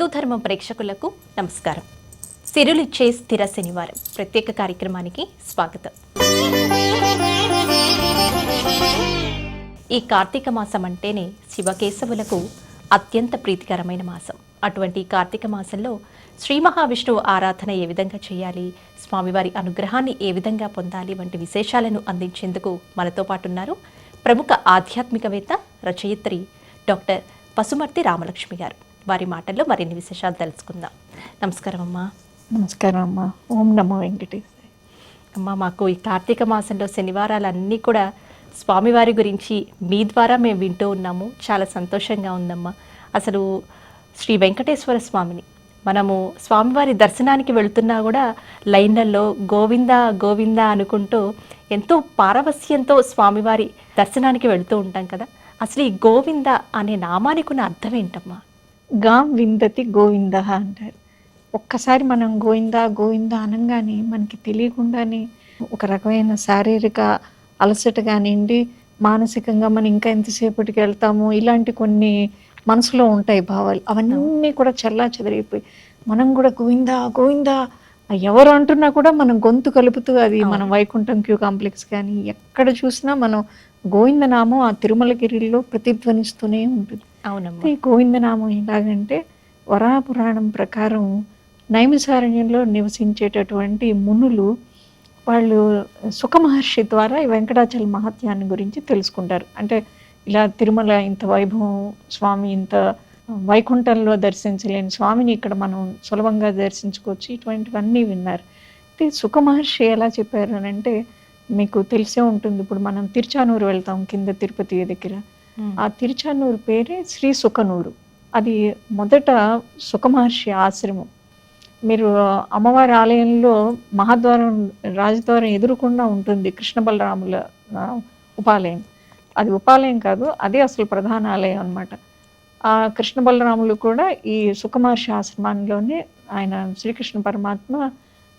హిందూ ధర్మం ప్రేక్షకులకు నమస్కారం. సిరులిచ్చే స్థిర శనివారం. ప్రత్యేక కార్యక్రమానికి స్వాగతం. ఈ కార్తీక మాసం అంటేనే శివకేశవులకు అత్యంత ప్రీతికరమైన మాసం. అటువంటి కార్తీక మాసంలో శ్రీ మహావిష్ణువు ఆరాధన ఏ విధంగా చేయాలి స్వామివారి అనుగ్రహాన్ని ఏ విధంగా పొందాలి వంటి విశేషాలను అందించేందుకు మనతో పాటు ఉన్నారు ప్రముఖ ఆధ్యాత్మికవేత్త రచయిత్రి డాక్టర్ పసుమర్తి రామలక్ష్మి గారు. వారి మాటల్లో మరిన్ని విశేషాలు తెలుసుకుందాం. నమస్కారం అమ్మా. నమస్కారం అమ్మా. ఓం నమో వెంకటేశ్వర అమ్మ మాకు ఈ కార్తీక మాసంలో శనివారాలన్నీ కూడా స్వామివారి గురించి మీ ద్వారా మేము వింటూ ఉన్నాము. చాలా సంతోషంగా ఉందమ్మా. అసలు శ్రీ వెంకటేశ్వర స్వామిని మనము స్వామివారి దర్శనానికి వెళుతున్నా కూడా లైన్లలో గోవింద గోవింద అనుకుంటూ ఎంతో పారవస్యంతో స్వామివారి దర్శనానికి వెళుతూ ఉంటాం కదా. అసలు ఈ గోవింద అనే నామానికి ఉన్న అర్థం ఏంటమ్మా? గాం విందతి గోవింద అంటారు. ఒక్కసారి మనం గోవింద గోవింద అనగానే మనకి తెలియకుండానే ఒక రకమైన శారీరక అలసట కానివ్వండి మానసికంగా మనం ఇంకా ఎంతసేపటికి వెళ్తాము ఇలాంటి కొన్ని మనసులో ఉంటాయి భావాలు. అవన్నీ కూడా చల్లా చెదరైపోయి మనం కూడా గోవింద గోవింద ఎవరు అంటున్నా కూడా మనం గొంతు కలుపుతూ అది మనం వైకుంఠం క్యూ కాంప్లెక్స్ కానీ ఎక్కడ చూసినా మనం గోవిందనామం ఆ తిరుమలగిరిలో ప్రతిధ్వనిస్తూనే ఉంటుంది. అవునమ్మా. ఈ గోవిందనామం ఎలాగంటే వరాపురాణం ప్రకారం నైమిసారణ్యంలో నివసించేటటువంటి మునులు వాళ్ళు సుఖమహర్షి ద్వారా ఈ వెంకటాచల మహత్యాన్ని గురించి తెలుసుకుంటారు. అంటే ఇలా తిరుమల ఇంత వైభవం స్వామి ఇంత వైకుంఠంలో దర్శించలేని స్వామిని ఇక్కడ మనం సులభంగా దర్శించుకోవచ్చు. ఇటువంటివన్నీ విన్నారు. అయితే సుఖమహర్షి ఎలా చెప్పారు అని అంటే మీకు తెలిసే ఉంటుంది. ఇప్పుడు మనం తిరుచానూరు వెళ్తాం కింద తిరుపతి దగ్గర. ఆ తిరుచానూరు పేరే శ్రీ సుఖనూరు. అది మొదట సుఖమహర్షి ఆశ్రమం. మీరు అమ్మవారి ఆలయంలో మహాద్వారం రాజద్వారం ఎదురుకుండా ఉంటుంది కృష్ణ బలరాముల ఉపాలయం. అది ఉపాలయం కాదు అదే అసలు ప్రధాన ఆలయం అనమాట ఆ కృష్ణ బలరాములు కూడా ఈ సుఖమహర్షి ఆశ్రమంలోనే ఆయన శ్రీకృష్ణ పరమాత్మ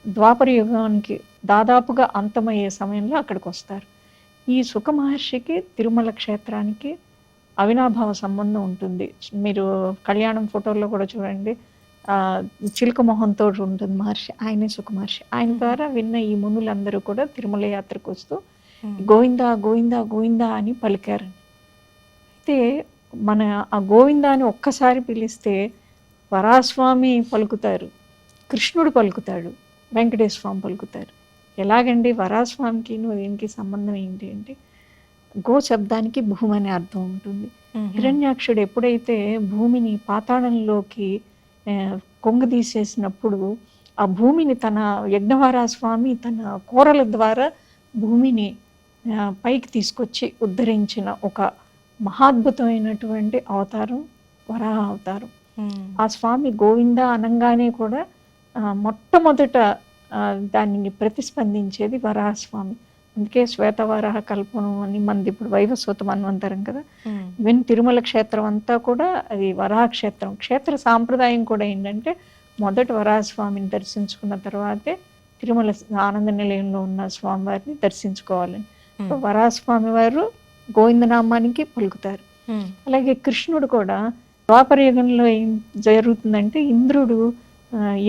ద్వాపర యుగానికి దాదాపుగా అంతమయ్యే సమయంలో అక్కడికి వస్తారు. ఈ సుఖమహర్షికి తిరుమల క్షేత్రానికి అవినాభావ సంబంధం ఉంటుంది. మీరు కళ్యాణం ఫోటోల్లో కూడా చూడండి. చిలుక మొహంతో ఉంటుంది మహర్షి ఆయనే సుఖ మహర్షి. ఆయన ద్వారా విన్న ఈ మునులందరూ కూడా తిరుమల యాత్రకు వస్తూ గోవిందా గోవిందా గోవిందా అని పలికారు. అయితే మన ఆ గోవిందా అని ఒక్కసారి పిలిస్తే వరాస్వామి పలుకుతారు కృష్ణుడు పలుకుతాడు వెంకటేశ్వర స్వామి పలుకుతారు. ఎలాగండి వరాస్వామికి దీనికి సంబంధం ఏంటి అంటే గో శబ్దానికి భూమి అనే అర్థం ఉంటుంది. హిరణ్యాక్షుడు ఎప్పుడైతే భూమిని పాతాళంలోకి కొంగదీసేసినప్పుడు ఆ భూమిని తన యజ్ఞవారా స్వామి తన కోరల ద్వారా భూమిని పైకి తీసుకొచ్చి ఉద్ధరించిన ఒక మహాద్భుతమైనటువంటి అవతారం వరాహ అవతారం. ఆ స్వామి గోవింద అనంగానే కూడా మొట్టమొదట దానిని ప్రతిస్పందించేది వరాహస్వామి. అందుకే శ్వేతవరాహ కల్పనం అని మనది ఇప్పుడు వైవస్వత మన్వంతరం కదా. ఈవెన్ తిరుమల క్షేత్రం అంతా కూడా అది వరాహ క్షేత్రం. క్షేత్ర సాంప్రదాయం కూడా ఏంటంటే మొదట వరాహస్వామిని దర్శించుకున్న తర్వాతే తిరుమల ఆనంద నిలయంలో ఉన్న స్వామివారిని దర్శించుకోవాలని. వరాహస్వామి వారు గోవిందనామానికి పలుకుతారు. అలాగే కృష్ణుడు కూడా ద్వాపర యుగంలో ఏం జరుగుతుందంటే ఇంద్రుడు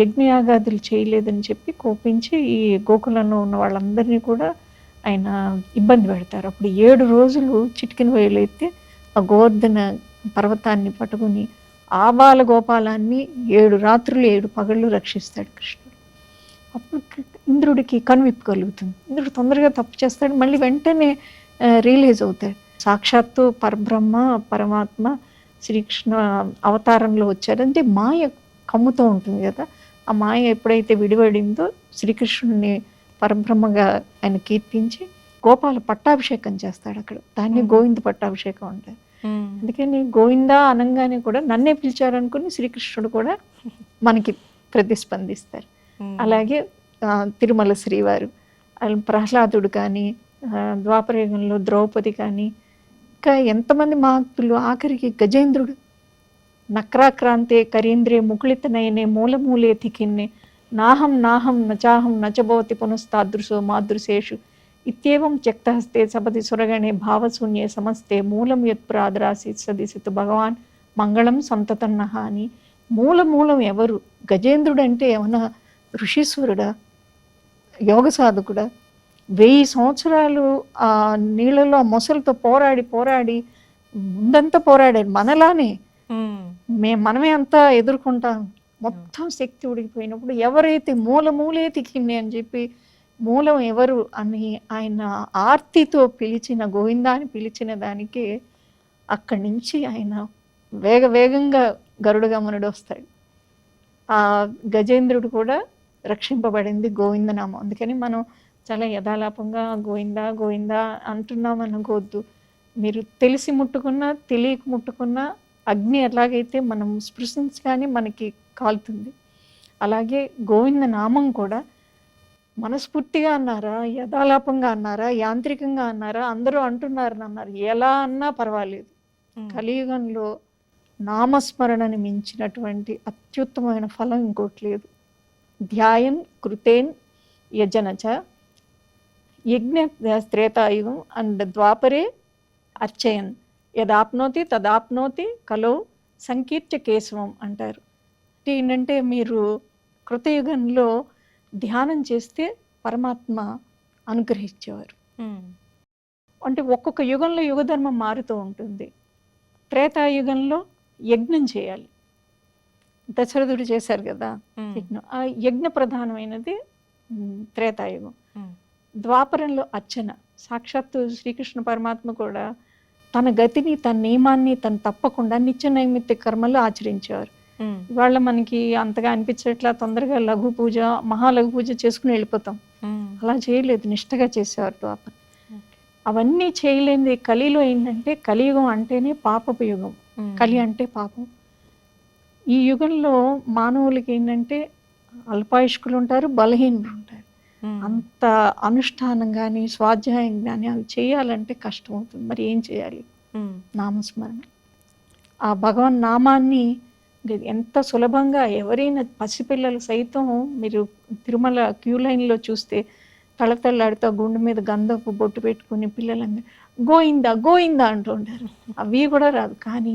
యజ్ఞయాగాదులు చేయలేదని చెప్పి కోపించి ఈ గోకులంలో ఉన్న వాళ్ళందరినీ కూడా ఆయన ఇబ్బంది పెడతారు. అప్పుడు ఏడు రోజులు చిటికిన వేలైతే ఆ గోవర్ధన పర్వతాన్ని పట్టుకుని ఆ గోపాలాన్ని ఏడు రాత్రులు ఏడు పగళ్ళు రక్షిస్తాడు కృష్ణుడు. అప్పుడు ఇంద్రుడికి కనువిప్పు కలుగుతుంది. ఇంద్రుడు తొందరగా తప్పు చేస్తాడు. మళ్ళీ వెంటనే రియలైజ్ అవుతాడు. సాక్షాత్తు పరబ్రహ్మ పరమాత్మ శ్రీకృష్ణ అవతారంలో వచ్చారు. అంటే మాయ కమ్ముతూ ఉంటుంది కదా. ఆ మాయ ఎప్పుడైతే విడిపడిందో శ్రీకృష్ణుడిని పరబ్రహ్మగా ఆయన కీర్తించి గోపాల పట్టాభిషేకం చేస్తాడు అక్కడ. దాన్ని గోవింద పట్టాభిషేకం అంటారు. అందుకని గోవింద అనగానే కూడా నన్నే పిలిచారనుకుని శ్రీకృష్ణుడు కూడా మనకి ప్రతిస్పందిస్తారు. అలాగే తిరుమల శ్రీవారు ప్రహ్లాదుడు కానీ ద్వాపరయుగంలో ద్రౌపది కానీ ఇంకా ఎంతమంది మహత్తులు ఆఖరికి గజేంద్రుడు. నక్రాక్రాంతే కరీంద్రే ముకుళిత నయనే మూలమూలే తికిన్నే నాహం నాహం నచాహం నచభవతి పునస్తాదృశో మాదృశేషు. ఇత్యేవం త్యక్తహస్తే సపతి సురగణే భావశూన్యే సమస్తే మూలం యత్ప్రాదరాసి సదిశతు భగవాన్. మంగళం సంతతన్నహ అని మూల మూలం ఎవరు? గజేంద్రుడు అంటే ఏమన్నా ఋషీశ్వరుడా? యోగ సాధకుడా? వెయ్యి సంవత్సరాలు ఆ నీళ్ళలో మొసలతో పోరాడి పోరాడి ముందంతా పోరాడాడు మనలానే. మే మనమే అంతా ఎదుర్కొంటాం. మొత్తం శక్తి ఉడికిపోయినప్పుడు ఎవరైతే మూల మూలేతికింది అని చెప్పి మూలం ఎవరు అని ఆయన ఆర్తితో పిలిచిన గోవిందా అని పిలిచిన దానికి అక్కడి నుంచి ఆయన వేగ వేగంగా గరుడ గమనుడు వస్తాడు. ఆ గజేంద్రుడు కూడా రక్షింపబడింది గోవిందనామం అందుకని మనం చాలా యథాలాపంగా గోవిందా గోవిందా అంటున్నాం అనుకోవద్దు. మీరు తెలిసి ముట్టుకున్నా తెలియక ముట్టుకున్నా అగ్ని ఎలాగైతే మనం స్పృశించగానే మనకి కాలుతుంది. అలాగే గోవింద నామం కూడా మనస్ఫూర్తిగా అన్నారా యథాలాపంగా అన్నారా యాంత్రికంగా అన్నారా అందరూ అంటున్నారు అన్నారు. ఎలా అన్నా పర్వాలేదు. కలియుగంలో నామస్మరణని మించినటువంటి అత్యుత్తమైన ఫలం ఇంకోటి లేదు. ధ్యాయన్ కృతేన్ యజనచ యజ్ఞ త్రేతాయుగం అండ్ ద్వాపరే అర్చయన్. యదాప్నోతి తదాప్నోతి కలో సంకీర్త్య కేశవం అంటారు. అంటే ఏంటంటే మీరు కృతయుగంలో ధ్యానం చేస్తే పరమాత్మ అనుగ్రహించేవారు. అంటే ఒక్కొక్క యుగంలో యుగధర్మం మారుతూ ఉంటుంది. త్రేతాయుగంలో యజ్ఞం చేయాలి. దశరథుడు చేశారు కదా యజ్ఞం. ఆ యజ్ఞ ప్రధానమైనది త్రేతాయుగం. ద్వాపరంలో అర్చన. సాక్షాత్తు శ్రీకృష్ణ పరమాత్మ కూడా తన గతిని తన నియమాన్ని తను తప్పకుండా నిత్య నైమిత్య కర్మలు ఆచరించేవారు. ఇవాళ మనకి అంతగా అనిపించట్లా తొందరగా లఘు పూజ మహాలఘు పూజ చేసుకుని వెళ్ళిపోతాం. అలా చేయలేదు నిష్టగా చేసేవారు ద్వాపరం. అవన్నీ చేయలేనిది కలిలో ఏంటంటే కలియుగం అంటేనే పాపపు యుగం కలి అంటే పాపం. ఈ యుగంలో మానవులకి ఏంటంటే అల్పాయుష్కులు ఉంటారు బలహీనులు ఉంటారు. అంత అనుష్ఠానం కానీ స్వాధ్యాయం కానీ అవి చేయాలంటే కష్టం అవుతుంది మరి ఏం చేయాలి? నామస్మరణ. ఆ భగవన్ నామాన్ని ఎంత సులభంగా ఎవరైనా పసిపిల్లలు సైతం మీరు తిరుమల క్యూ లైన్లో చూస్తే తళతళ్ళాడుతూ గుండె మీద గంధపు బొట్టు పెట్టుకుని పిల్లలందరూ గోయిందా గోయిందా అంటూ ఉంటారు. అవి కూడా రాదు. కానీ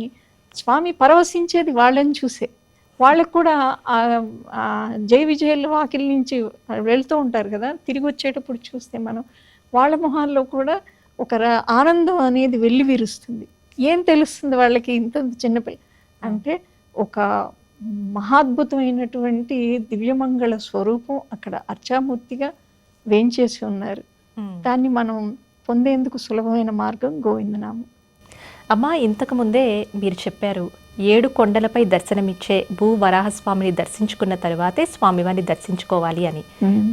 స్వామి పరవశించేది వాళ్ళని చూసే. వాళ్ళకు కూడా జై విజయల వాకిల్ నుంచి వెళ్తూ ఉంటారు కదా. తిరిగి వచ్చేటప్పుడు చూస్తే మనం వాళ్ళ మొహాల్లో కూడా ఒక ఆనందం అనేది వెళ్ళి విరుస్తుంది ఏం తెలుస్తుంది వాళ్ళకి ఇంత చిన్నపిల్ల అంటే ఒక మహాద్భుతమైనటువంటి దివ్యమంగళ స్వరూపం అక్కడ అర్చామూర్తిగా వేంచేసి ఉన్నారు. దాన్ని మనం పొందేందుకు సులభమైన మార్గం గోవిందనామం. అమ్మా ఇంతకు ముందే మీరు చెప్పారు ఏడు కొండలపై దర్శనమిచ్చే భూ వరాహస్వామిని దర్శించుకున్న తరువాతే స్వామివారిని దర్శించుకోవాలి అని.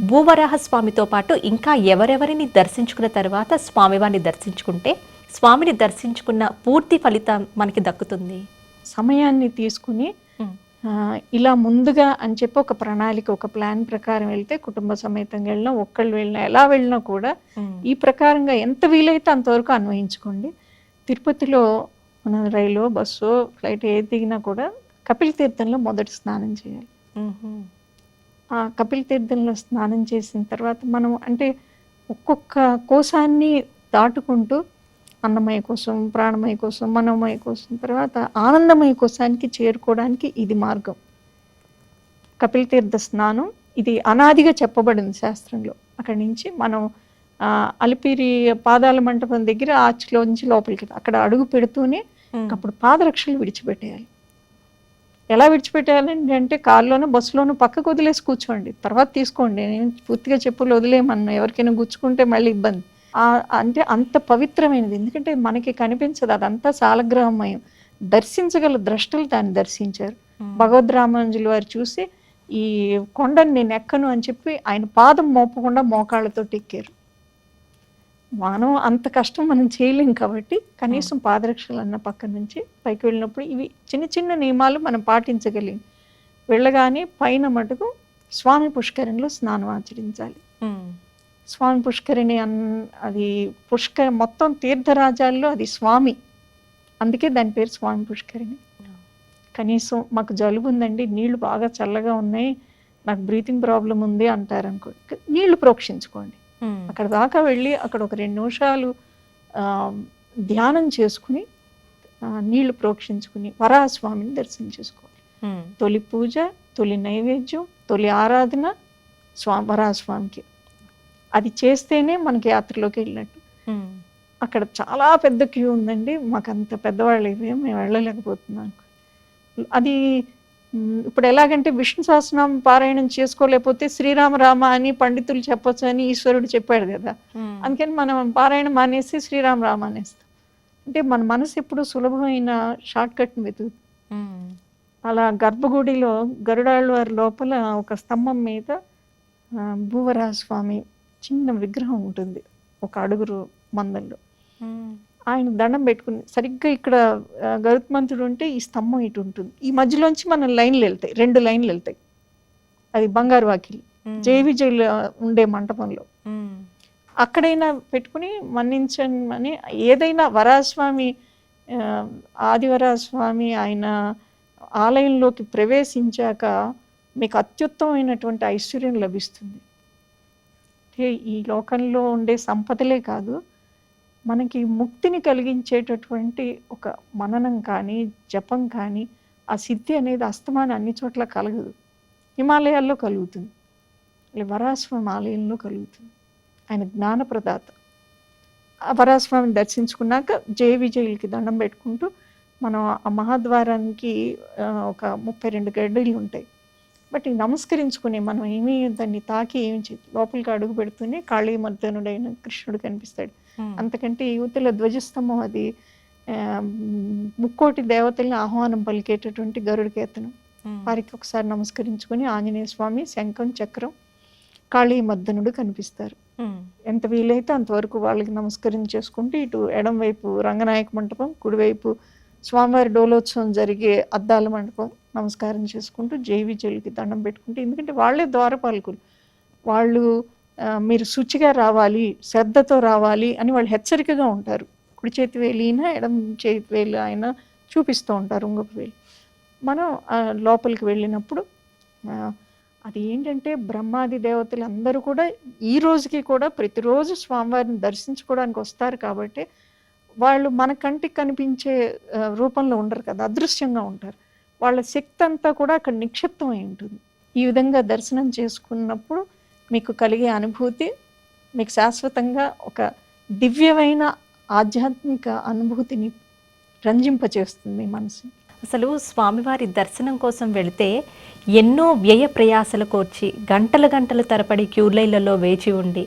భూవరాహస్వామితో పాటు ఇంకా ఎవరెవరిని దర్శించుకున్న తర్వాత స్వామివారిని దర్శించుకుంటే స్వామిని దర్శించుకున్న పూర్తి ఫలితం మనకి దక్కుతుంది. సమయాన్ని తీసుకుని ఇలా ముందుగా అని చెప్పి ఒక ప్రణాళిక ఒక ప్లాన్ ప్రకారం వెళ్తే కుటుంబ సమేతంగా వెళ్ళినా ఒక్కళ్ళు వెళ్ళినా ఎలా వెళ్ళినా కూడా ఈ ప్రకారంగా ఎంత వీలైతే అంతవరకు అన్వయించుకోండి. తిరుపతిలో మన రైలు బస్సు ఫ్లైట్ ఏది దిగినా కూడా కపిల తీర్థంలో మొదటి స్నానం చేయాలి. ఆ కపిల తీర్థంలో స్నానం చేసిన తర్వాత మనం అంటే ఒక్కొక్క కోశాన్ని దాటుకుంటూ అన్నమయ కోసం ప్రాణమయ కోసం మనోమయ కోసం తర్వాత ఆనందమయ కోశానికి చేరుకోవడానికి ఇది మార్గం. కపిల తీర్థ స్నానం ఇది అనాదిగా చెప్పబడింది శాస్త్రంలో. అక్కడి నుంచి మనం అలిపిరి పాదాల మంటపం దగ్గర ఆర్చ్లో నుంచి లోపలికి అక్కడ అడుగు పెడుతూనే. అప్పుడు పాదరక్షలు విడిచిపెట్టేయాలి. ఎలా విడిచిపెట్టాలండి అంటే కారులోనూ బస్సులోనూ పక్కకు వదిలేసి కూర్చోండి. తర్వాత తీసుకోండి. నేను పూర్తిగా చెప్పులు వదిలేయమన్నా ఎవరికైనా గుచ్చుకుంటే మళ్ళీ ఇబ్బంది. అంటే అంత పవిత్రమైనది. ఎందుకంటే మనకి కనిపించదు అదంతా సాలగ్రహమయం. దర్శించగల ద్రష్టలు దాన్ని దర్శించారు. భగవద్ రామానుజులు వారు చూసి ఈ కొండని నేను ఎక్కను అని చెప్పి ఆయన పాదం మోపకుండా మోకాళ్ళతో ఎక్కారు మనం అంత కష్టం మనం చేయలేం కాబట్టి కనీసం పాదరక్షలు అన్న పక్క నుంచి పైకి వెళ్ళినప్పుడు ఇవి చిన్న చిన్న నియమాలు మనం పాటించగలిగి. వెళ్ళగానే పైన మటుకు స్వామి పుష్కరంలో స్నానం ఆచరించాలి. స్వామి పుష్కరిణి అన్ అది పుష్కర మొత్తం తీర్థరాజాల్లో అది స్వామి. అందుకే దాని పేరు స్వామి పుష్కరిణి. కనీసం మాకు జలుబు ఉందండి నీళ్ళు బాగా చల్లగా ఉన్నాయి నాకు బ్రీతింగ్ ప్రాబ్లం ఉంది అంటారు అనుకో నీళ్ళు ప్రోక్షించుకోండి. అక్కడ దాకా వెళ్ళి అక్కడ ఒక రెండు నిమిషాలు ధ్యానం చేసుకుని నీళ్ళు ప్రోక్షించుకుని వరాహస్వామిని దర్శనం చేసుకోవాలి. తొలి పూజ తొలి నైవేద్యం తొలి ఆరాధన స్వా వరాహస్వామికి. అది చేస్తేనే మనకి యాత్రలోకి వెళ్ళినట్టు. అక్కడ చాలా పెద్ద క్యూ ఉందండి. మాకు అంత పెద్దవాళ్ళు ఇవే మేము వెళ్ళలేకపోతున్నాం. అది ఇప్పుడు ఎలాగంటే విష్ణు సహస్రనామం పారాయణం చేసుకోలేకపోతే శ్రీరామ రామ అని పండితులు చెప్పొచ్చు అని ఈశ్వరుడు చెప్పాడు కదా. అందుకని మనం పారాయణం మానేసి శ్రీరామ రామ అనేస్తాం. అంటే మన మనసు ఎప్పుడు సులభమైన షార్ట్ కట్ని వెతుకుతుంది. ఉమ్, అలా గర్భగుడిలో గరుడాళ్ళ వారి లోపల ఒక స్తంభం మీద ఆ, భూవరాహ స్వామి చిన్న విగ్రహం ఉంటుంది ఒక అడుగురు మందంలో ఆయన దండం పెట్టుకుని సరిగ్గా ఇక్కడ గరుత్మంతుడు ఉంటే ఈ స్తంభం ఇటు ఉంటుంది. ఈ మధ్యలోంచి మన లైన్లు వెళ్తాయి రెండు లైన్లు వెళ్తాయి. అది బంగారు వాకిలి ఉమ్, జై విజయ్ ఉండే మంటపంలో. అక్కడైనా పెట్టుకుని మన్నించమని ఏదైనా వరాస్వామి ఆదివరాస్వామి ఆయన ఆలయంలోకి ప్రవేశించాక మీకు అత్యుత్తమైనటువంటి ఐశ్వర్యం లభిస్తుంది. ఈ లోకంలో ఉండే సంపదలే కాదు మనకి ముక్తిని కలిగించేటటువంటి ఒక మననం కానీ జపం కానీ ఆ సిద్ధి అనేది అస్తమానం అన్ని చోట్ల కలగదు. హిమాలయాల్లో కలుగుతుంది. వరాస్వామి ఆలయంలో కలుగుతుంది. ఆయన జ్ఞానప్రదాత. ప్రదాత వరాస్వామిని దర్శించుకున్నాక జయ విజయులకి దండం పెట్టుకుంటూ మనం ఆ మహాద్వారానికి ఒక ముప్పై రెండు గడ్డలు ఉంటాయి. బట్ ఈ నమస్కరించుకుని మనం ఏమీ దాన్ని తాకి ఏమి లోపలికి అడుగు పెడుతూనే కాళీ మర్దనుడైన కృష్ణుడు కనిపిస్తాడు. అంతకంటే యువతల ధ్వజస్తంభం అది ముక్కోటి దేవతల్ని ఆహ్వానం పలికేటటువంటి గరుడ కేతనం వారికి ఒకసారి నమస్కరించుకొని ఆంజనేయ స్వామి శంఖం చక్రం కాళీ మర్దనుడు కనిపిస్తారు. ఎంత వీలైతే అంతవరకు వాళ్ళకి నమస్కరించేసుకుంటూ ఇటు ఎడం వైపు రంగనాయక మంటపం కుడివైపు స్వామివారి డోలోత్సవం జరిగే అద్దాల మండపం నమస్కారం చేసుకుంటూ జై విజయులకి దండం పెట్టుకుంటూ ఎందుకంటే వాళ్ళే ద్వారపాలకులు. వాళ్ళు మీరు శుచిగా రావాలి శ్రద్ధతో రావాలి అని వాళ్ళు హెచ్చరికగా ఉంటారు. కుడి చేతి వేలిన ఎడం చేతి వేలు అయినా చూపిస్తూ ఉంటారు ఇంకొక వేలు. మనం లోపలికి వెళ్ళినప్పుడు అది ఏంటంటే బ్రహ్మాది దేవతలు అందరూ కూడా ఈ రోజుకి కూడా ప్రతిరోజు స్వామివారిని దర్శించుకోవడానికి వస్తారు కాబట్టి వాళ్ళు మన కంటికి కనిపించే రూపంలో ఉండరు కదా అదృశ్యంగా ఉంటారు. వాళ్ళ శక్తి అంతా కూడా అక్కడ నిక్షిప్తమై ఉంటుంది. ఈ విధంగా దర్శనం చేసుకున్నప్పుడు మీకు కలిగే అనుభూతి మీకు శాశ్వతంగా ఒక దివ్యమైన ఆధ్యాత్మిక అనుభూతిని రంజింపచేస్తుంది మనసు. అసలు స్వామివారి దర్శనం కోసం వెళితే ఎన్నో వ్యయ ప్రయాసలు కోర్చి గంటల గంటలు తరపడి క్యూలైలలో వేచి ఉండి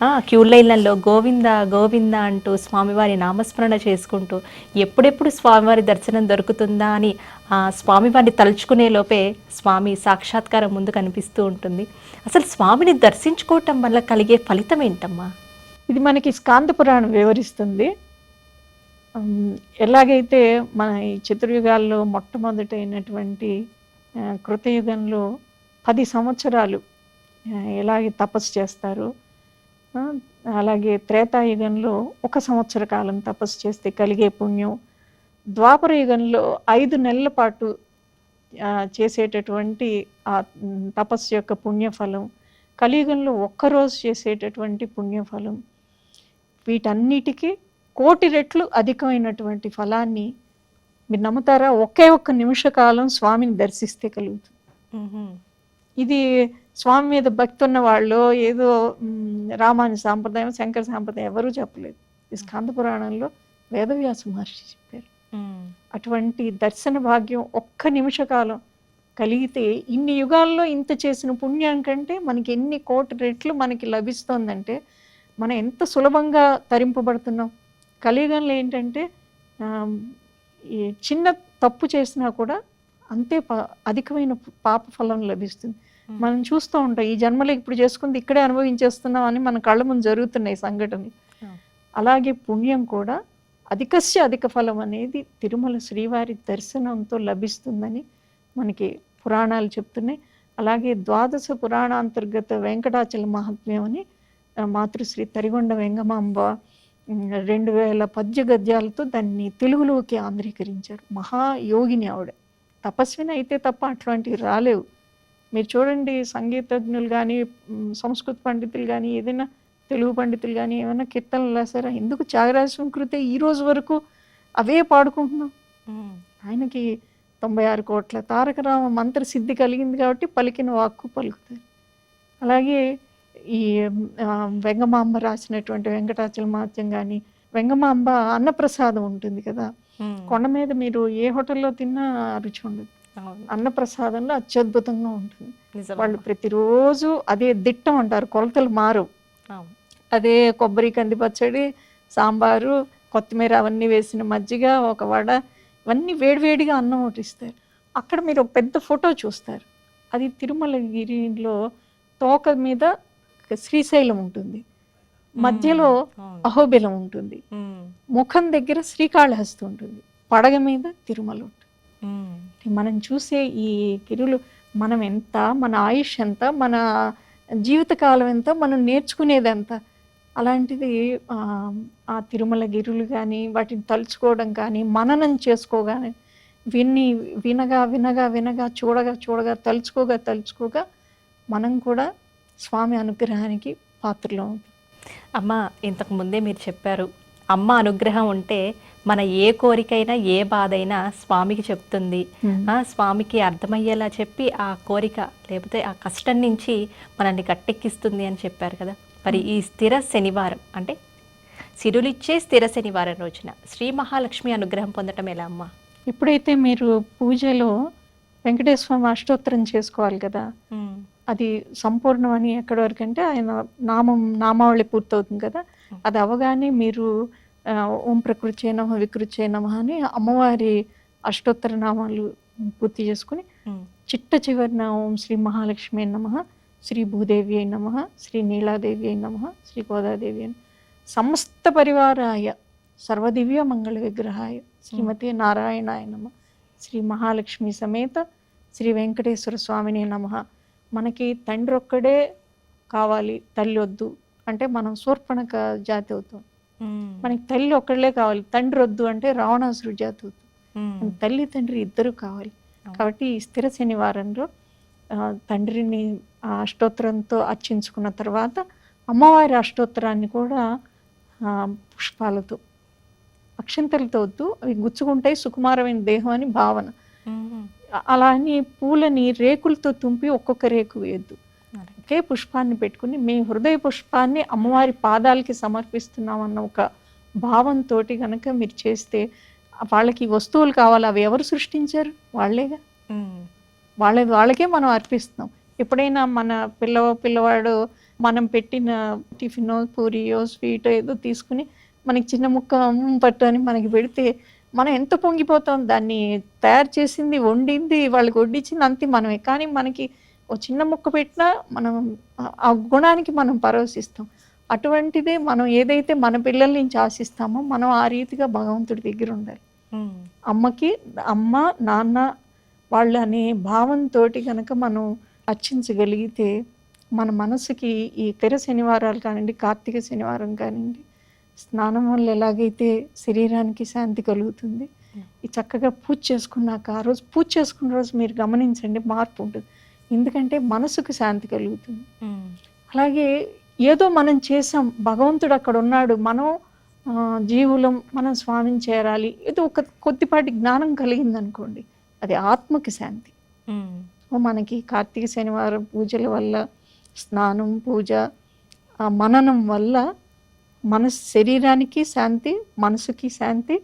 క్యూ లైన్లలో గోవింద గోవింద అంటూ స్వామివారి నామస్మరణ చేసుకుంటూ ఎప్పుడెప్పుడు స్వామివారి దర్శనం దొరుకుతుందా అని ఆ స్వామివారిని తలుచుకునే లోపే స్వామి సాక్షాత్కారం ముందు కనిపిస్తూ ఉంటుంది. అసలు స్వామిని దర్శించుకోవటం వల్ల కలిగే ఫలితం ఏంటమ్మా? ఇది మనకి స్కాంద పురాణం వివరిస్తుంది. ఎలాగైతే మన ఈ చతుర్యుగాల్లో మొట్టమొదటైనటువంటి కృతయుగంలో పది సంవత్సరాలు ఎలాగే తపస్సు చేస్తారు అలాగే త్రేతాయుగంలో ఒక సంవత్సర కాలం తపస్సు చేస్తే కలిగే పుణ్యం. ద్వాపర యుగంలో ఐదు నెలల పాటు చేసేటటువంటి ఆ తపస్సు యొక్క పుణ్యఫలం కలియుగంలో ఒక్కరోజు చేసేటటువంటి పుణ్యఫలం. వీటన్నిటికీ కోటి రెట్లు అధికమైనటువంటి ఫలాన్ని మీరు నమ్ముతారా? ఒకే ఒక్క నిమిష కాలం స్వామిని దర్శిస్తే కలుగుతుంది. ఇది స్వామి మీద భక్తి ఉన్న వాళ్ళు ఏదో రామాని సాంప్రదాయం శంకర సాంప్రదాయం ఎవరూ చెప్పలేదు. ఈ స్కంద పురాణంలో వేదవ్యాస మహర్షి చెప్పారు. అటువంటి దర్శన భాగ్యం ఒక్క నిమిష కాలం కలిగితే ఇన్ని యుగాల్లో ఇంత చేసిన పుణ్యం కంటే మనకి ఎన్ని కోటి రెట్లు మనకి లభిస్తోందంటే మనం ఎంత సులభంగా తరింపబడుతున్నాం. కలియుగంలో ఏంటంటే ఈ చిన్న తప్పు చేసినా కూడా అంతే ప- అధికమైన పాప ఫలం లభిస్తుంది. మనం చూస్తూ ఉంటాం ఈ జన్మలో ఇప్పుడు చేసుకుంది ఇక్కడే అనుభవించేస్తున్నాం అని మన కళ్ళ ముందు జరుగుతున్నాయి సంఘటనలు. Hmm. అలాగే పుణ్యం కూడా అధికస్య అధిక ఫలం అనేది తిరుమల శ్రీవారి దర్శనంతో లభిస్తుందని మనకి పురాణాలు చెప్తున్నాయి. అలాగే ద్వాదశ పురాణాంతర్గత వెంకటాచల మహాత్మ్యం అని మాతృశ్రీ తరిగొండ వెంగమాంబ రెండు వేల పద్య గద్యాలతో దాన్ని తెలుగులోకి ఆంధ్రీకరించారు. మహాయోగిని ఆవిడ. తపస్విని అయితే తప్ప అట్లాంటివి రాలేవు. మీరు చూడండి సంగీతజ్ఞులు కానీ సంస్కృత పండితులు కానీ ఏదైనా తెలుగు పండితులు కానీ ఏమైనా కీర్తనలు రాసారా ఎందుకు త్యాగరాజ సంస్కృతే ఈ రోజు వరకు అవే పాడుకుంటున్నాం? ఆయనకి తొంభై ఆరు కోట్ల తారకరామ మంత్ర సిద్ధి కలిగింది కాబట్టి పలికిన వాక్కు పలుకుతారు. అలాగే ఈ వెంగమాంబ రాసినటువంటి వెంకటాచల మహత్యం కానీ వెంగమాంబ అన్నప్రసాదం ఉంటుంది కదా. కొండ మీద మీరు ఏ హోటల్లో తిన్నా రుచి ఉండదు. అన్నప్రసాదంలో అత్యద్భుతంగా ఉంటుంది. వాళ్ళు ప్రతిరోజు అదే దిట్టం అంటారు కొలతలు మారు. అదే కొబ్బరి కంది పచ్చడి సాంబారు కొత్తిమీర అవన్నీ వేసిన మజ్జిగ ఒక వడ ఇవన్నీ వేడివేడిగా అన్నం ఒకటి ఇస్తారు అక్కడ మీరు ఒక పెద్ద ఫోటో చూస్తారు అది తిరుమలగిరిలో తోక మీద శ్రీశైలం ఉంటుంది మధ్యలో. అహోబిలం ఉంటుంది. ముఖం దగ్గర శ్రీకాళహస్తి ఉంటుంది పడగ మీద తిరుమల ఉంటుంది. మనం చూసే ఈ గిరులు మనం ఎంత మన ఆయుష్ ఎంత మన జీవితకాలం ఎంత మనం నేర్చుకునేది ఎంత? అలాంటిది ఆ, తిరుమల గిరులు కానీ వాటిని తలుచుకోవడం కానీ మననం చేసుకోగానే విన్ని వినగా వినగా వినగా చూడగా చూడగా తలుచుకోగా తలుచుకోగా మనం కూడా స్వామి అనుగ్రహానికి పాత్రలో అవుతాం అమ్మ ఇంతకు ముందే మీరు చెప్పారు అమ్మ అనుగ్రహం ఉంటే మన ఏ కోరికైనా ఏ బాధ అయినా స్వామికి చెప్తుంది. ఆ స్వామికి అర్థమయ్యేలా చెప్పి ఆ కోరిక లేకపోతే ఆ కష్టం నుంచి మనల్ని గట్టెక్కిస్తుంది అని చెప్పారు కదా. మరి ఈ స్థిర శనివారం అంటే సిరులిచ్చే స్థిర శనివారం రోజున శ్రీ మహాలక్ష్మి అనుగ్రహం పొందటం ఎలా అమ్మా? ఎప్పుడైతే మీరు పూజలో వెంకటేశ్వర అష్టోత్తరం చేసుకోవాలి కదా. అది సంపూర్ణం అని ఎక్కడి వరకు అంటే ఆయన నామం నామావళి పూర్తవుతుంది కదా. అది అవగానే మీరు ఓం ప్రకృతి నమ వికృతి నమ అని అమ్మవారి అష్టోత్తర నామాలు పూర్తి చేసుకుని చిట్ట చివరిన ఓం శ్రీ మహాలక్ష్మి నమ శ్రీ భూదేవి అయి నమ శ్రీ నీలాదేవి అయి నమ శ్రీ గోదాదేవి అని సమస్త పరివారాయ సర్వదివ్య మంగళ విగ్రహాయ శ్రీమతి నారాయణాయ నమ శ్రీ మహాలక్ష్మి సమేత శ్రీ వెంకటేశ్వర స్వామిని నమ. మనకి తండ్రి ఒక్కడే కావాలి తల్లి వద్దు. అంటే మనం శూర్పణక జాతి అవుతాం. మనకి తల్లి ఒక్కళ్ళే కావాలి. తండ్రి వద్దు అంటే రావణాసురు జాతి అవుతాం. తల్లి తండ్రి ఇద్దరు కావాలి. కాబట్టి ఈ స్థిర శనివారంలో తండ్రిని అష్టోత్తరంతో అర్చించుకున్న తర్వాత అమ్మవారి అష్టోత్తరాన్ని కూడా పుష్పాలతో అక్షంతలతో వద్దు. అవి గుచ్చుకుంటాయి సుకుమారమైన దేహం అని భావన. అలా అని పూలని రేకులతో తుంపి ఒక్కొక్క రేకు వేయద్దు. ఒకే పుష్పాన్ని పెట్టుకుని మీ హృదయ పుష్పాన్ని అమ్మవారి పాదాలకి సమర్పిస్తున్నామన్న ఒక భావంతో గనక మీరు చేస్తే వాళ్ళకి వస్తువులు కావాలి అవి ఎవరు సృష్టించారు? వాళ్ళేగా? వాళ్ళ వాళ్ళకే మనం అర్పిస్తున్నాం. ఎప్పుడైనా మన పిల్ల పిల్లవాడు మనం పెట్టిన టిఫినో పూరియో స్వీటో ఏదో తీసుకుని మనకి చిన్న ముక్క "మ్మ్, పట్టు అని మనకి పెడితే మనం ఎంత పొంగిపోతాం? దాన్ని తయారు చేసింది వండింది వాళ్ళకి వడ్డించింది అంతే మనమే. కానీ మనకి ఓ చిన్న ముక్క పెట్టినా మనం ఆ- ఆ గుణానికి మనం పరవశిస్తాం అటువంటిదే మనం ఏదైతే మన పిల్లల నుంచి ఆశిస్తామో మనం ఆ రీతిగా భగవంతుడి దగ్గర ఉండాలి. అమ్మకి అమ్మ నాన్న వాళ్ళు అనే భావంతో కనుక మనం అర్చించగలిగితే మన మనసుకి ఈ తెర శనివారాలు కానివ్వండి కార్తీక శనివారం కానివ్వండి స్నానం వల్ల ఎలాగైతే శరీరానికి శాంతి కలుగుతుంది ఈ చక్కగా పూజ చేసుకున్నాక ఆ రోజు పూజ చేసుకున్న రోజు మీరు గమనించండి మార్పు ఉంటుంది. ఎందుకంటే మనసుకు శాంతి కలుగుతుంది. అలాగే ఏదో మనం చేసాం భగవంతుడు అక్కడ ఉన్నాడు మనం జీవులం మనం స్వామిని చేరాలి ఏదో ఒక కొద్దిపాటి జ్ఞానం కలిగింది అనుకోండి అది ఆత్మకి శాంతి. ఓ మనకి కార్తీక శనివారం పూజల వల్ల స్నానం పూజ మననం వల్ల మన శరీరానికి శాంతి మనసుకి శాంతి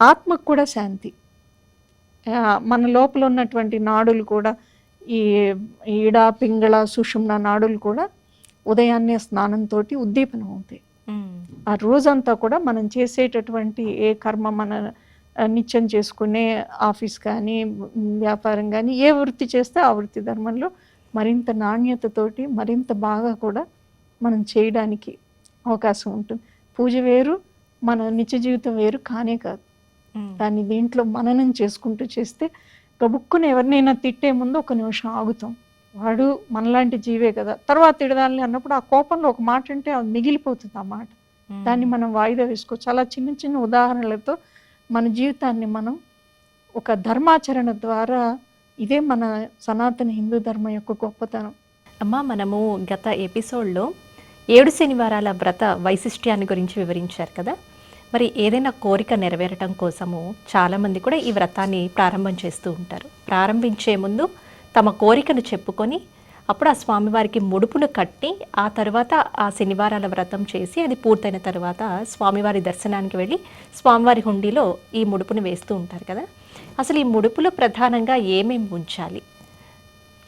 ఆత్మకు కూడా శాంతి. మన లోపల ఉన్నటువంటి నాడులు కూడా ఈ ఈడ పింగళ సుషుమ్న నాడులు కూడా ఉదయాన్నే స్నానంతో ఉద్దీపనం అవుతాయి. ఆ రోజంతా కూడా మనం చేసేటటువంటి ఏ కర్మ మన నిత్యం చేసుకునే ఆఫీస్ కానీ వ్యాపారం కానీ ఏ వృత్తి చేస్తే ఆ వృత్తి ధర్మంలో మరింత నాణ్యతతోటి మరింత బాగా కూడా మనం చేయడానికి అవకాశం ఉంటుంది. పూజ వేరు మన నిత్య జీవితం వేరు కానే కాదు. దాన్ని దీంట్లో మననం చేసుకుంటూ చేస్తే గబుక్కుని ఎవరినైనా తిట్టే ముందు ఒక నిమిషం ఆగుతాం. వాడు మనలాంటి జీవే కదా. తర్వాత తిడదాలని అన్నప్పుడు ఆ కోపంలో ఒక మాట అంటే అది మిగిలిపోతుంది ఆ మాట. దాన్ని మనం వాయిదా వేసుకోవచ్చు. అలా చిన్న చిన్న ఉదాహరణలతో మన జీవితాన్ని మనం ఒక ధర్మాచరణ ద్వారా ఇదే మన సనాతన హిందూ ధర్మం యొక్క గొప్పతనం. అమ్మ మనము గత ఎపిసోడ్లో ఏడు శనివారాల వ్రత వైశిష్ట్యాన్ని గురించి వివరించారు కదా. మరి ఏదైనా కోరిక నెరవేరటం కోసము చాలామంది కూడా ఈ వ్రతాన్ని ప్రారంభం చేస్తూ ఉంటారు. ప్రారంభించే ముందు తమ కోరికను చెప్పుకొని అప్పుడు ఆ స్వామివారికి ముడుపును కట్టి ఆ తర్వాత ఆ శనివారాల వ్రతం చేసి అది పూర్తయిన తర్వాత స్వామివారి దర్శనానికి వెళ్ళి స్వామివారి హుండీలో ఈ ముడుపును వేస్తూ ఉంటారు కదా. అసలు ఈ ముడుపులో ప్రధానంగా ఏమేమి ఉంచాలి?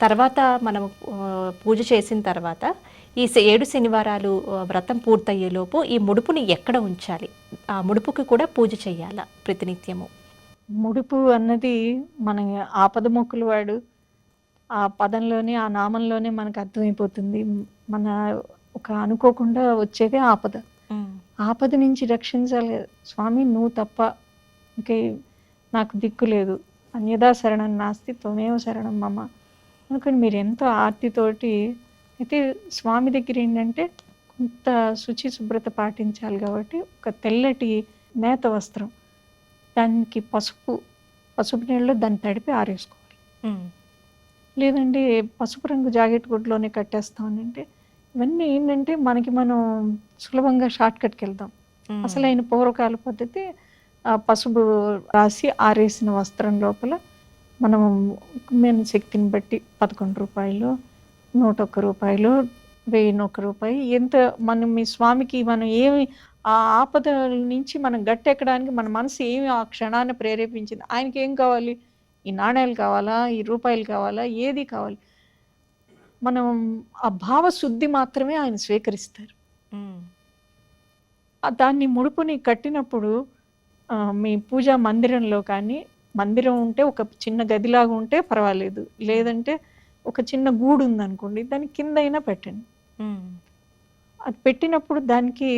తర్వాత మనం పూజ చేసిన తర్వాత ఈ ఏడు శనివారాలు వ్రతం పూర్తయ్యేలోపు ఈ ముడుపుని ఎక్కడ ఉంచాలి? ఆ ముడుపుకి కూడా పూజ చేయాలా ప్రతినిత్యము. ముడుపు అన్నది మన ఆపద మొక్కులు వాడు ఆ పదంలోనే ఆ నామంలోనే మనకు అర్థమైపోతుంది. మన ఒక అనుకోకుండా వచ్చేదే ఆపద. ఆపద నుంచి రక్షించాలి. స్వామి నువ్వు తప్ప ఇంకే నాకు దిక్కు లేదు. అన్యదా శరణం నాస్తి త్వమేవ శరణం మమ. అనుకుని మీరు ఎంతో ఆర్తితోటి అయితే స్వామి దగ్గర ఏంటంటే కొంత శుచి శుభ్రత పాటించాలి కాబట్టి ఒక తెల్లటి నేత వస్త్రం. దానికి పసుపు పసుపు నీళ్ళలో దాన్ని తడిపి ఆరేసుకోవాలి. లేదండి పసుపు రంగు జాకెట్ గుడ్లోనే కట్టేస్తామనంటే ఇవన్నీ ఏంటంటే మనకి మనం సులభంగా షార్ట్ కట్కి వెళ్తాం. అసలైన పూర్వకాల పద్ధతి ఆ పసుపు రాసి ఆరేసిన వస్త్రం లోపల మనం మన శక్తిని బట్టి పదకొండు రూపాయలు నూట ఒక్క రూపాయలు వెయ్యి ఒక్క రూపాయి. ఎంత మనం మీ స్వామికి మనం ఏమి ఆ ఆపద నుంచి మనం గట్టెక్కడానికి మన మనసు ఏమి ఆ క్షణాన్ని ప్రేరేపించింది? ఆయనకి ఏం కావాలి? ఈ నాణ్యాలు కావాలా? ఈ రూపాయలు కావాలా? ఏది కావాలి? మనం ఆ భావశుద్ధి మాత్రమే ఆయన స్వీకరిస్తారు. ఆ దాన్ని ముడుపుని కట్టినప్పుడు మీ పూజా మందిరంలో కానీ మందిరం ఉంటే ఒక చిన్న గదిలాగా ఉంటే పర్వాలేదు. లేదంటే ఒక చిన్న గూడు ఉందనుకోండి దాని కింద అయినా పెట్టండి అది పెట్టినప్పుడు దానికి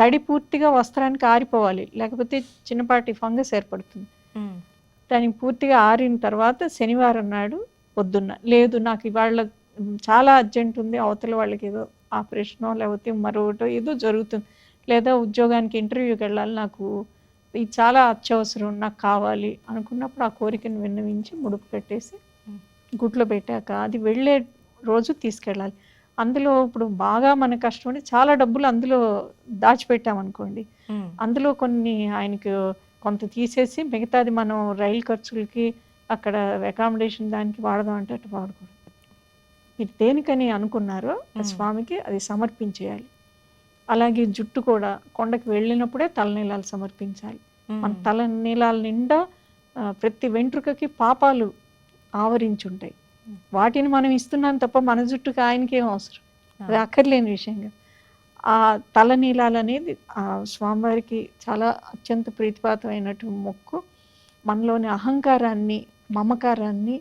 తడి పూర్తిగా వస్త్రానికి ఆరిపోవాలి లేకపోతే చిన్నపాటి ఫంగస్ ఏర్పడుతుంది. దానికి పూర్తిగా ఆరిన తర్వాత శనివారం నాడు పొద్దున్న లేదు నాకు ఇవాళ చాలా అర్జెంట్ ఉంది అవతల వాళ్ళకి ఏదో ఆపరేషనో లేకపోతే మరొకటో ఏదో జరుగుతుంది లేదా ఉద్యోగానికి ఇంటర్వ్యూకి వెళ్ళాలి నాకు ఇది చాలా అత్యవసరం నాకు కావాలి అనుకున్నప్పుడు ఆ కోరికను విన్నవించి ముడుపు కట్టేసి. గుట్లో పెట్టాక అది వెళ్ళే రోజు తీసుకెళ్ళాలి. అందులో ఇప్పుడు బాగా మన కష్టం అంటే చాలా డబ్బులు అందులో దాచిపెట్టామనుకోండి. అందులో కొన్ని ఆయనకు కొంత తీసేసి మిగతాది మనం రైలు ఖర్చులకి అక్కడ అకామిడేషన్ దానికి వాడదాం అంటే అటు వాడకూడదు మీరు దేనికని అనుకున్నారో. స్వామికి అది సమర్పించేయాలి. అలాగే జుట్టు కూడా కొండకి వెళ్ళినప్పుడే తలనీలాలు సమర్పించాలి. మన తల నీలాల నిండా ప్రతి వెంట్రుకకి పాపాలు ఆవరించుంటాయి. వాటిని మనం ఇస్తున్నాం తప్ప మన జుట్టుకి ఆయనకి అవసరం? అది అక్కర్లేని విషయంగా. ఆ తల నీలాలు అనేది ఆ స్వామివారికి చాలా అత్యంత ప్రీతిపాతమైనటు మొక్కు. మనలోని అహంకారాన్ని మమకారాన్ని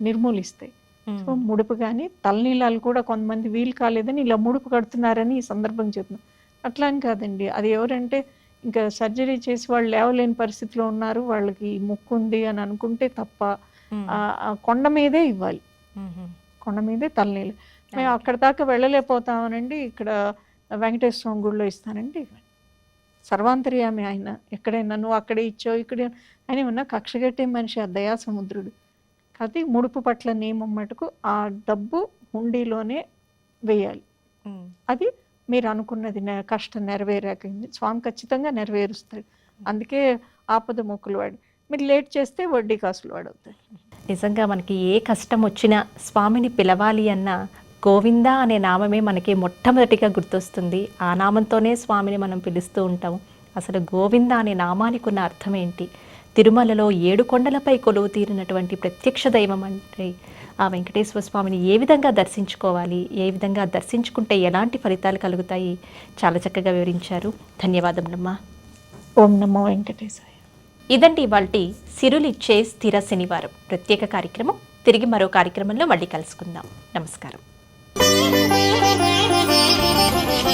నిర్మూలిస్తాయి. సో ముడుపు కానీ తలనీలాలు కూడా కొంతమంది వీలు కాలేదని ఇలా ముడుపు కడుతున్నారని ఈ సందర్భం చెప్తున్నాను అట్లా అని కాదండి. అది ఎవరంటే ఇంకా సర్జరీ చేసి వాళ్ళు లేవలేని పరిస్థితిలో ఉన్నారు. వాళ్ళకి ముక్కు ఉంది అని అనుకుంటే తప్ప కొండ మీదే ఇవ్వాలి. కొండ మీదే తలనీళ్ళు. మేము అక్కడ దాకా వెళ్ళలేకపోతామనండి. ఇక్కడ వెంకటేశ్వర స్వామి గుడిలో ఇస్తానండి సర్వాంతర్యామి ఆయన ఎక్కడైనా నువ్వు అక్కడే ఇచ్చావు ఇక్కడే ఆయన ఏమన్నా కక్షగట్టే మనిషి ఆ దయా సముద్రుడు కాబట్టి ముడుపు పట్ల నియమం మటుకు ఆ డబ్బు హుండీలోనే వేయాలి. అది మీరు అనుకున్నది కష్టం నెరవేరాక స్వామి ఖచ్చితంగా నెరవేరుస్తాడు. అందుకే ఆపద మొక్కులు వాడు. మీరు లేట్ చేస్తే వడ్డీ కాసులు వాడవుతాయి నిజంగా మనకి ఏ కష్టం వచ్చినా స్వామిని పిలవాలి అన్న గోవింద అనే నామమే మనకి మొట్టమొదటిగా గుర్తొస్తుంది. ఆ నామంతోనే స్వామిని మనం పిలుస్తూ ఉంటాం. అసలు గోవింద అనే నామానికి ఉన్న అర్థం ఏంటి? తిరుమలలో ఏడు కొండలపై కొలువు తీరినటువంటి ప్రత్యక్ష దైవం అంటే ఆ వెంకటేశ్వర స్వామిని ఏ విధంగా దర్శించుకోవాలి? ఏ విధంగా దర్శించుకుంటే ఎలాంటి ఫలితాలు కలుగుతాయి? చాలా చక్కగా వివరించారు. ధన్యవాదములమ్మా. ఓం నమో వెంకటేశ్వర ఇదండి వాళ్ళ సిరులిచ్చే స్థిర శనివారం. ప్రత్యేక కార్యక్రమం. తిరిగి మరో కార్యక్రమంలో మళ్ళీ కలుసుకుందాం. నమస్కారం.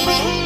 Thank you.